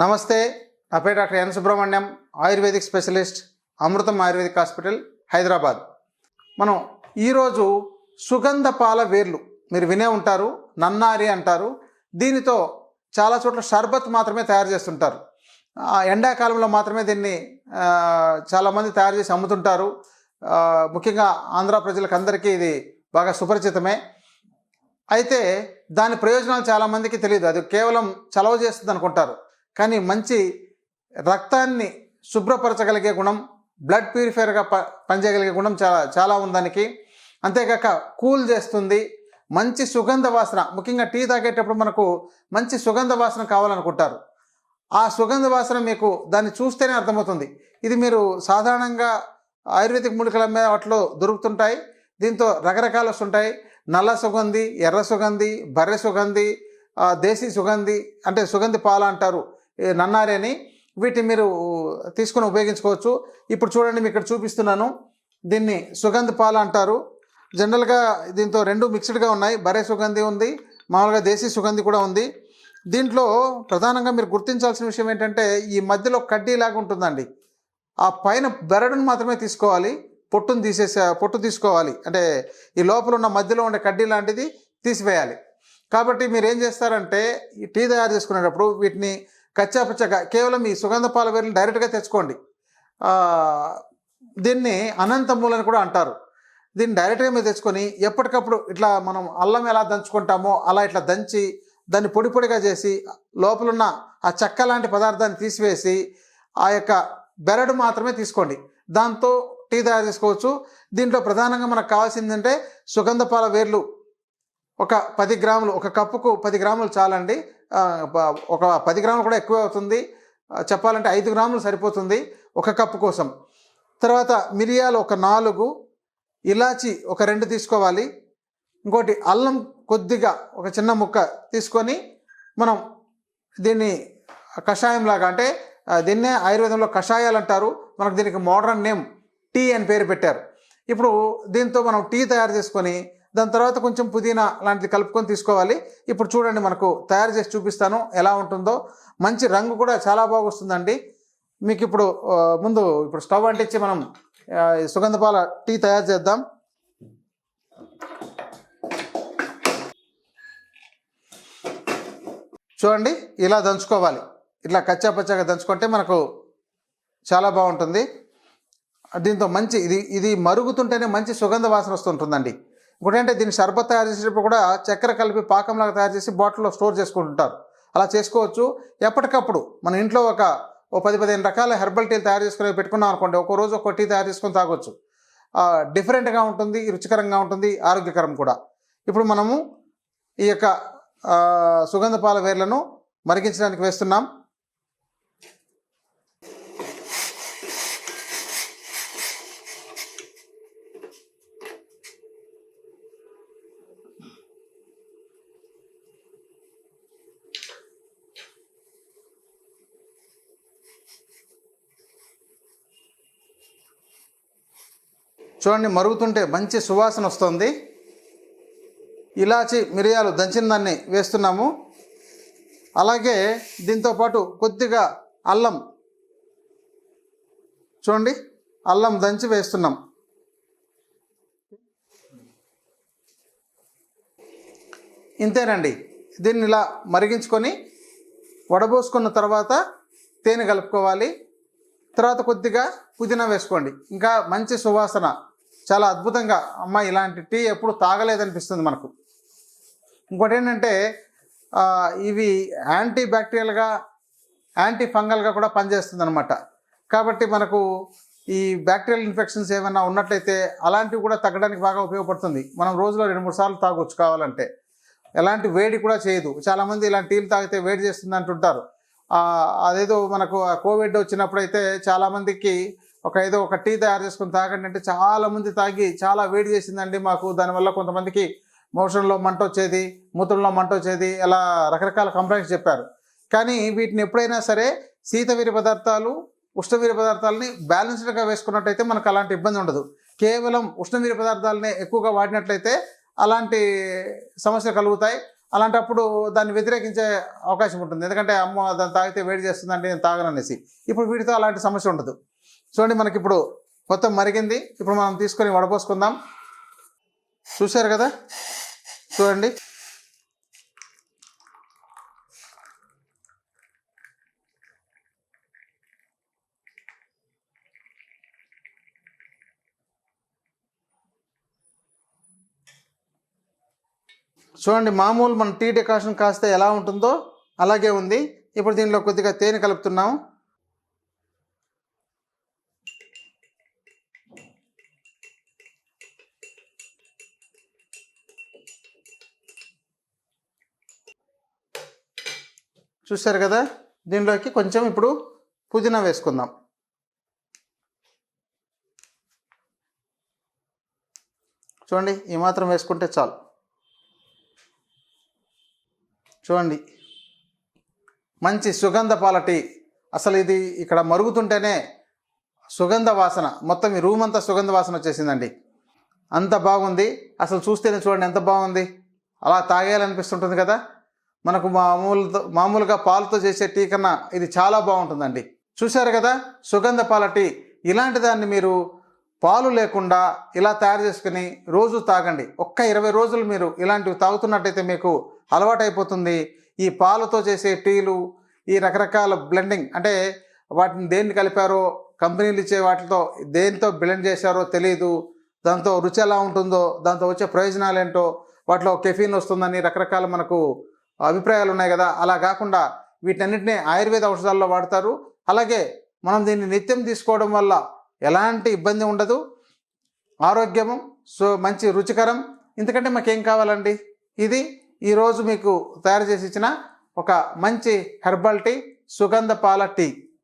నమస్తే నా పేరు doctor N Subrahmanyam Ayurvedic specialist Amrutham Ayurvedic hospital Hyderabad. మనం ఈరోజు సుగంధ పాల వేర్లు మీరు వినే ఉంటారు నన్నారి అంటారు దీనితో చాలా చోట్ల షర్బత్ మాత్రమే తయారు చేస్తుంటారు. ఆ, ఎండాకాలంలో మాత్రమే దీన్ని చాలామంది తయారు చేసి అమ్ముతుంటారు. ముఖ్యంగా ఆంధ్ర ప్రజలకు అందరికీ ఇది బాగా సుపరిచితమే. అయితే దాని ప్రయోజనాలు చాలామందికి తెలియదు. అది కేవలం చలవ చేస్తుంది అనుకుంటారు కానీ మంచి రక్తాన్ని శుభ్రపరచగలిగే గుణం బ్లడ్ ప్యూరిఫైయర్గా ప పనిచేయగలిగే గుణం చాలా చాలా ఉందానికి. దానికి అంతేకాక కూల్ చేస్తుంది మంచి సుగంధ వాసన ముఖ్యంగా టీ తాగేటప్పుడు మనకు మంచి సుగంధ వాసన కావాలనుకుంటారు. ఆ సుగంధ వాసన మీకు దాన్ని చూస్తేనే అర్థమవుతుంది. ఇది మీరు సాధారణంగా ఆయుర్వేదిక్ మూలికల మీద వాటిలో దొరుకుతుంటాయి. దీంతో రకరకాలు వస్తుంటాయి. నల్ల సుగంధి ఎర్ర సుగంధి బర్రె సుగంధి దేశీ సుగంధి అంటే సుగంధి పాల అంటారు. నన్నారి అని వీటిని మీరు తీసుకొని ఉపయోగించుకోవచ్చు. ఇప్పుడు చూడండి మీకు ఇక్కడ చూపిస్తున్నాను. దీన్ని సుగంధి పాలు అంటారు. జనరల్గా దీంతో రెండు మిక్స్డ్గా ఉన్నాయి. బరే సుగంధి ఉంది. మామూలుగా దేశీ సుగంధి కూడా ఉంది. దీంట్లో ప్రధానంగా మీరు గుర్తించాల్సిన విషయం ఏంటంటే ఈ మధ్యలో కడ్డీలాగా ఉంటుందండి. ఆ పైన బెరడును మాత్రమే తీసుకోవాలి. పొట్టును తీసేసే పొట్టు తీసుకోవాలి. అంటే ఈ లోపల ఉన్న మధ్యలో ఉండే కడ్డీ లాంటిది తీసివేయాలి. కాబట్టి మీరు ఏం చేస్తారంటే ఈ టీ తయారు చేసుకునేటప్పుడు వీటిని కచ్చాపచ్చగా కేవలం ఈ సుగంధ పాల వేర్లు డైరెక్ట్గా తెచ్చుకోండి. దీన్ని అనంతమూలు అని కూడా అంటారు. దీన్ని డైరెక్ట్గా మీరు తెచ్చుకొని ఎప్పటికప్పుడు ఇట్లా మనం అల్లం ఎలా దంచుకుంటామో అలా ఇట్లా దంచి దాన్ని పొడి పొడిగా చేసి లోపలున్న ఆ చెక్క లాంటి పదార్థాన్ని తీసివేసి ఆ యొక్క బెరడు మాత్రమే తీసుకోండి. దాంతో టీ తయారు చేసుకోవచ్చు. దీంట్లో ప్రధానంగా మనకు కావాల్సిందంటే సుగంధ పాల వేర్లు ఒక పది గ్రాములు ఒక కప్పుకు పది గ్రాములు చాలండి. ఒక పది గ్రాములు కూడా ఎక్కువ అవుతుంది. చెప్పాలంటే ఐదు గ్రాములు సరిపోతుంది ఒక కప్పు కోసం. తర్వాత మిరియాలు ఒక నాలుగు ఇలాచి ఒక రెండు తీసుకోవాలి. ఇంకోటి అల్లం కొద్దిగా ఒక చిన్న ముక్క తీసుకొని మనం దీన్ని కషాయంలాగా అంటే దీన్నే ఆయుర్వేదంలో కషాయాలు అంటారు. మనకు దీనికి మోడర్న్ నేమ్ టీ అని పేరు పెట్టారు. ఇప్పుడు దీంతో మనం టీ తయారు చేసుకొని దాని తర్వాత కొంచెం పుదీనా లాంటిది కలుపుకొని తీసుకోవాలి. ఇప్పుడు చూడండి మనకు తయారు చేసి చూపిస్తాను ఎలా ఉంటుందో. మంచి రంగు కూడా చాలా బాగుస్తుందండి మీకు ఇప్పుడు ముందు ఇప్పుడు స్టవ్ అంటించి మనం సుగంధపాల టీ తయారు చేద్దాం. చూడండి ఇలా దంచుకోవాలి. ఇట్లా కచ్చా పచ్చాగా దంచుకుంటే మనకు చాలా బాగుంటుంది. దీంతో మంచి ఇది ఇది మరుగుతుంటేనే మంచి సుగంధ వాసన వస్తుంటుందండి. ఇంకోటి అంటే దీన్ని షర్బత్ తయారు చేసేటప్పుడు కూడా చక్కెర కలిపి పాకంలాగా తయారు చేసి బాటిల్లో స్టోర్ చేసుకుంటుంటారు. అలా చేసుకోవచ్చు. ఎప్పటికప్పుడు మన ఇంట్లో ఒక ఓ పది పదిహేను రకాల హెర్బల్ టీలు తయారు చేసుకుని పెట్టుకున్నాం అనుకోండి ఒక రోజు ఒక టీ తయారు చేసుకొని తాగొచ్చు. డిఫరెంట్గా ఉంటుంది రుచికరంగా ఉంటుంది ఆరోగ్యకరం కూడా. ఇప్పుడు మనము ఈ యొక్క సుగంధ పాల వేర్లను మరిగించడానికి వేస్తున్నాం. చూడండి మరుగుతుంటే మంచి సువాసన వస్తుంది. ఇలాచి మిరియాలు దంచిన దాన్ని వేస్తున్నాము. అలాగే దీంతో పాటు కొద్దిగా అల్లం. చూడండి అల్లం దంచి వేస్తున్నాం. ఇంతేనండి. దీన్ని ఇలా మరిగించుకొని వడబోసుకున్న తర్వాత తేనె కలుపుకోవాలి. తర్వాత కొద్దిగా పుదీనా వేసుకోండి. ఇంకా మంచి సువాసన. చాలా అద్భుతంగా అమ్మ ఇలాంటి టీ ఎప్పుడు తాగలేదనిపిస్తుంది మనకు. ఇంకోటి ఏంటంటే ఇవి యాంటీ బ్యాక్టీరియల్గా యాంటీ ఫంగల్గా కూడా పనిచేస్తుంది అనమాట కాబట్టి మనకు ఈ బ్యాక్టీరియల్ ఇన్ఫెక్షన్స్ ఏమైనా ఉన్నట్లయితే అలాంటివి కూడా తగ్గడానికి బాగా ఉపయోగపడుతుంది. మనం రోజులో రెండు మూడు సార్లు తాగొచ్చు కావాలంటే. ఎలాంటి వేడి కూడా చేయదు. చాలామంది ఇలాంటి టీలు తాగితే వేడి చేస్తుంది అంటుంటారు అదేదో మనకు కోవిడ్ వచ్చినప్పుడు అయితే చాలామందికి ఒక ఏదో ఒక టీ తయారు చేసుకుని తాగండి అంటే చాలా మంది తాగి చాలా వేడి చేసిందండి మాకు. దానివల్ల కొంతమందికి మోషన్లో మంట వచ్చేది మూత్రంలో మంట వచ్చేది ఇలా రకరకాల కంప్లైంట్స్ చెప్పారు. కానీ వీటిని ఎప్పుడైనా సరే శీతవీర పదార్థాలు ఉష్ణవీర పదార్థాలని బ్యాలెన్స్డ్గా వేసుకున్నట్టయితే మనకు అలాంటి ఇబ్బంది ఉండదు. కేవలం ఉష్ణవీర పదార్థాలనే ఎక్కువగా వాడినట్లయితే అలాంటి సమస్యలు కలుగుతాయి. అలాంటప్పుడు దాన్ని వ్యతిరేకించే అవకాశం ఉంటుంది. ఎందుకంటే అమ్మ దాన్ని తాగితే వేడి చేస్తుందంటే నేను తాగననేసి. ఇప్పుడు వీటితో అలాంటి సమస్య ఉండదు. చూడండి మనకి ఇప్పుడు మొత్తం మరిగింది. ఇప్పుడు మనం తీసుకొని వడపోసుకుందాం. చూశారు కదా? చూడండి. చూడండి మామూలు మన టీ డెకాషన్ కాస్తే ఎలా ఉంటుందో అలాగే ఉంది. ఇప్పుడు దీనిలో కొద్దిగా తేనె కలుపుతున్నాం. చూశారు కదా? దీనిలోకి కొంచెం ఇప్పుడు పుదీనా వేసుకుందాం. చూడండి ఈ మాత్రం వేసుకుంటే చాలు. చూడండి. మంచి సుగంధ పాల టీ అసలు ఇది ఇక్కడ మరుగుతుంటేనే సుగంధ వాసన. మొత్తం ఈ రూమ్ అంతా సుగంధ వాసన వచ్చేసిందండి. అంత బాగుంది. అసలు చూస్తేనే చూడండి ఎంత బాగుంది. అలా తాగేయాలనిపిస్తుంటుంది కదా. మనకు మామూలుతో మామూలుగా పాలతో చేసే టీ కన్నా ఇది చాలా బాగుంటుందండి. చూశారు కదా? సుగంధ పాల టీ ఇలాంటి దాన్ని మీరు పాలు లేకుండా ఇలా తయారు చేసుకుని రోజు తాగండి. ఒక్క ఇరవై రోజులు మీరు ఇలాంటివి తాగుతున్నట్టయితే మీకు అలవాటైపోతుంది. ఈ పాలతో చేసే టీలు ఈ రకరకాల బ్లెండింగ్ అంటే వాటిని దేన్ని కలిపారో కంపెనీలు ఇచ్చే వాటితో దేనితో బ్లెండ్ చేశారో తెలియదు దాంతో రుచి ఎలా ఉంటుందో దాంతో వచ్చే ప్రయోజనాలు ఏంటో వాటిలో కెఫీన్ వస్తుందని రకరకాల మనకు అభిప్రాయాలు ఉన్నాయి కదా. అలా కాకుండా వీటన్నిటిని ఆయుర్వేద ఔషధాల్లో వాడతారు. అలాగే మనం దీన్ని నిత్యం తీసుకోవడం వల్ల ఎలాంటి ఇబ్బంది ఉండదు. ఆరోగ్యము సో మంచి రుచికరం. ఇంతకంటే మాకేం కావాలండి? ఇది ఈరోజు మీకు తయారు చేసి ఇచ్చిన ఒక మంచి హెర్బల్ టీ సుగంధ పాల టీ.